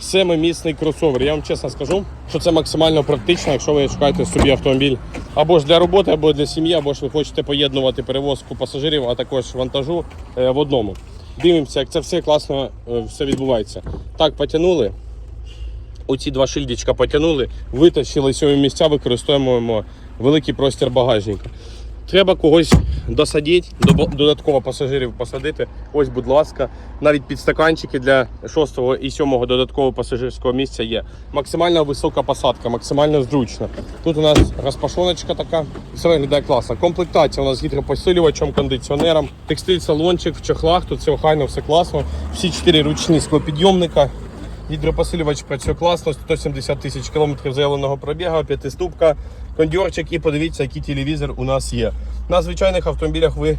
семимісний кросовер. Я вам чесно скажу, що це максимально практично, якщо ви шукаєте собі автомобіль або ж для роботи, або для сім'ї, або ж ви хочете поєднувати перевозку пасажирів, а також вантажу е, в одному. Дивимося, як це все класно е, все відбувається. Так, потягнули. Оці два шильдичка потягнули, витащили сьомі місця, використовуємо великий простір багажника. Треба когось досадити, додатково пасажирів посадити. Ось, будь ласка, навіть підстаканчики для 6 і 7 додаткового пасажирського місця є. Максимально висока посадка, максимально зручно. Тут у нас розпашоночка така, все виглядає класно. Комплектація у нас з гідропосилювачем, кондиціонером, текстиль салончик в чохлах, тут все охайно, все класно. Всі чотири ручні склопідйомника. Гідропосилювач працює класно, 170 тисяч кілометрів заявленого пробігу, п'ятиступка, кондьорчик і подивіться, який телевізор у нас є. На звичайних автомобілях ви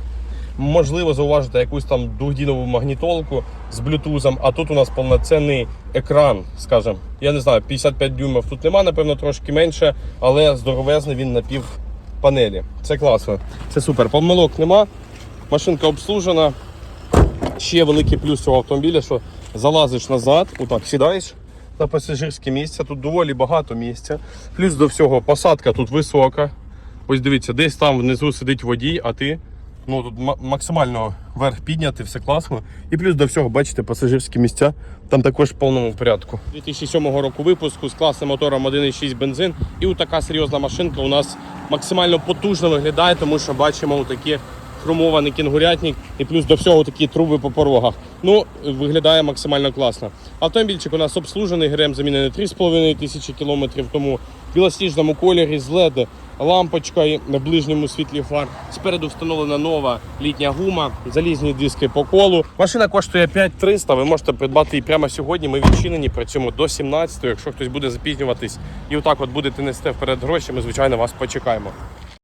можливо зауважите якусь там двохдінову магнітолку з блютузом, а тут у нас повноцінний екран, скажімо. Я не знаю, 55 дюймів тут нема, напевно, трошки менше, але здоровезний він на пів панелі. Це класно, це супер. Помилок нема, машинка обслужена. Ще великий плюс цього автомобіля, що залазиш назад, отак сідаєш на пасажирське місце. Тут доволі багато місця. Плюс до всього посадка тут висока. Ось дивіться, десь там внизу сидить водій, а ти ну, тут максимально вверх підняти, все класно. І плюс до всього, бачите, пасажирські місця там також в повному порядку. 2007 року випуску з класним мотором 1.6 бензин. І така серйозна машинка у нас максимально потужно виглядає, тому що бачимо такі хромований кінгурятник і плюс до всього такі труби по порогах. Ну, виглядає максимально класно. Автомобільчик у нас обслужений, ГРМ замінений 3,5 тисячі кілометрів тому. В білосніжному кольорі з LED лампочкою на ближньому світлі фар. Спереду встановлена нова літня гума, залізні диски по колу. Машина коштує 5300. Ви можете придбати її прямо сьогодні. Ми відчинені, працюємо до 17 Якщо хтось буде запізнюватись і отак от будете нести вперед гроші, ми звичайно вас почекаємо.